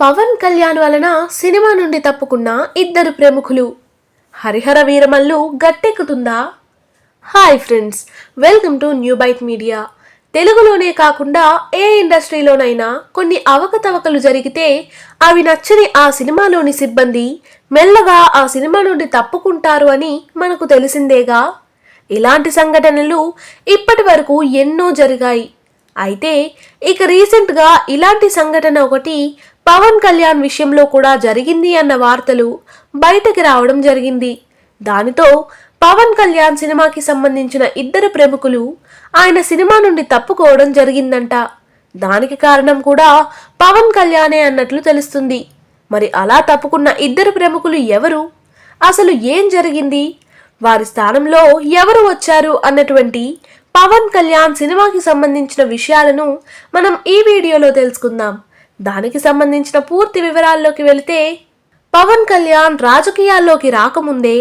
పవన్ కళ్యాణ్ వలన సినిమా నుండి తప్పుకున్న ఇద్దరు ప్రముఖులు. Harihara Veeramallu గట్టెక్కుతుందా? Hi friends welcome to new byte media. తెలుగులోనే కాకుండా ఏ ఇండస్ట్రీలోనైనా కొన్ని అవకతవకలు జరిగితే అవి నచ్చని ఆ సినిమాలోని సిబ్బంది మెల్లగా ఆ సినిమా నుండి తప్పుకుంటారు అని మనకు తెలిసిందేగా? ఇలాంటి సంఘటనలు ఇప్పటి వరకు ఎన్నో జరిగాయి. అయితే ఇక రీసెంట్గా ఇలాంటి సంఘటన ఒకటి పవన్ కళ్యాణ్ విషయంలో కూడా జరిగింది అన్న వార్తలు బయటకి రావడం జరిగింది. దానితో పవన్ కళ్యాణ్ సినిమాకి సంబంధించిన ఇద్దరు ప్రముఖులు ఆయన సినిమా నుండి తప్పుకోవడం జరిగిందంట. దానికి కారణం కూడా పవన్ కళ్యాణే అన్నట్లు తెలుస్తుంది. మరి అలా తప్పుకున్న ఇద్దరు ప్రముఖులు ఎవరు? అసలు ఏం జరిగింది? వారి స్థానంలో ఎవరు వచ్చారు? అన్నటువంటి పవన్ కళ్యాణ్ సినిమాకి సంబంధించిన విషయాలను మనం ఈ వీడియోలో తెలుసుకుందాం. దానికి సంబంధించిన పూర్తి వివరాల్లోకి వెళితే పవన్ కళ్యాణ్ రాజకీయాల్లోకి రాకముందే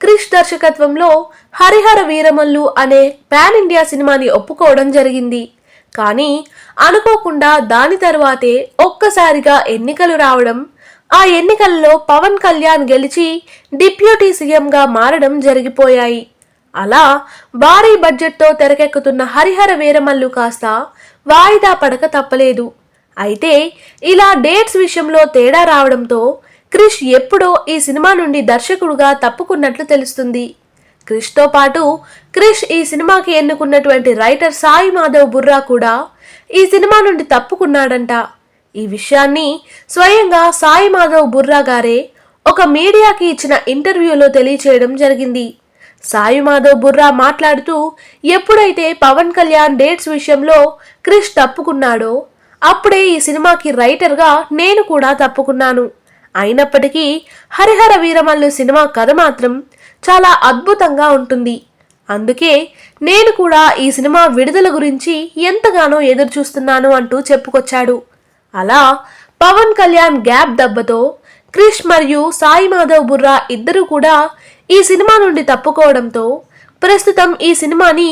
క్రిష్ దర్శకత్వంలో హరిహర వీరమల్లు అనే పాన్ ఇండియా సినిమాని ఒప్పుకోవడం జరిగింది. కానీ అనుకోకుండా దాని తర్వాతే ఒక్కసారిగా ఎన్నికలు రావడం ఆ ఎన్నికల్లో పవన్ కళ్యాణ్ గెలిచి డిప్యూటీ సీఎంగా మారడం జరిగిపోయాయి. అలా భారీ బడ్జెట్తో తెరకెక్కుతున్న హరిహర వీరమల్లు కాస్త వాయిదా పడక తప్పలేదు. అయితే ఇలా డేట్స్ విషయంలో తేడా రావడంతో క్రిష్ ఎప్పుడో ఈ సినిమా నుండి దర్శకుడుగా తప్పుకున్నట్లు తెలుస్తుంది. క్రిష్తో పాటు క్రిష్ ఈ సినిమాకి ఎన్నుకున్నటువంటి రైటర్ సాయి మాధవ్ బుర్రా కూడా ఈ సినిమా నుండి తప్పుకున్నాడంట. ఈ విషయాన్ని స్వయంగా సాయి మాధవ్ బుర్రా గారే ఒక మీడియాకి ఇచ్చిన ఇంటర్వ్యూలో తెలియచేయడం జరిగింది. సాయి మాధవ్ బుర్రా మాట్లాడుతూ ఎప్పుడైతే పవన్ కళ్యాణ్ డేట్స్ విషయంలో క్రిష్ తప్పుకున్నాడో అప్పుడే ఈ సినిమాకి రైటర్గా నేను కూడా తప్పుకున్నాను. అయినప్పటికీ హరిహర వీరమల్లు సినిమా కథ మాత్రం చాలా అద్భుతంగా ఉంటుంది. అందుకే నేను కూడా ఈ సినిమా విడుదల గురించి ఎంతగానో ఎదురుచూస్తున్నాను అంటూ చెప్పుకొచ్చాడు. అలా పవన్ కళ్యాణ్ గ్యాప్ దెబ్బతో క్రిష్ మరియు సాయి మాధవ్ బుర్రా ఇద్దరూ కూడా ఈ సినిమా నుండి తప్పుకోవడంతో ప్రస్తుతం ఈ సినిమాని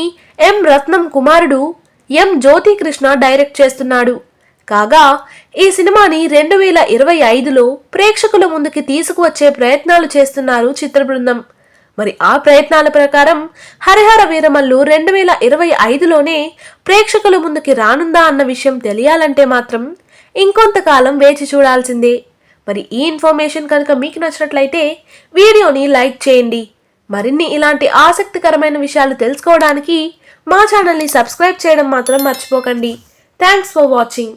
ఎం రత్నం కుమారుడు ఎం జ్యోతికృష్ణ డైరెక్ట్ చేస్తున్నాడు. కాగా ఈ సినిమాని రెండు వేల ఇరవై ఐదులో ప్రేక్షకుల ముందుకి తీసుకువచ్చే ప్రయత్నాలు చేస్తున్నారు చిత్ర బృందం. మరి ఆ ప్రయత్నాల ప్రకారం హరిహర వీరమల్లు రెండు వేల ఇరవై ఐదులోనే ప్రేక్షకుల ముందుకి రానుందా అన్న విషయం తెలియాలంటే మాత్రం ఇంకొంతకాలం వేచి చూడాల్సిందే. మరి ఈ ఇన్ఫర్మేషన్ కనుక మీకు నచ్చినట్లయితే వీడియోని లైక్ చేయండి. మరిన్ని ఇలాంటి ఆసక్తికరమైన విషయాలు తెలుసుకోవడానికి మా ఛానల్ని సబ్స్క్రైబ్ చేయడం మాత్రం మర్చిపోకండి. Thanks for watching.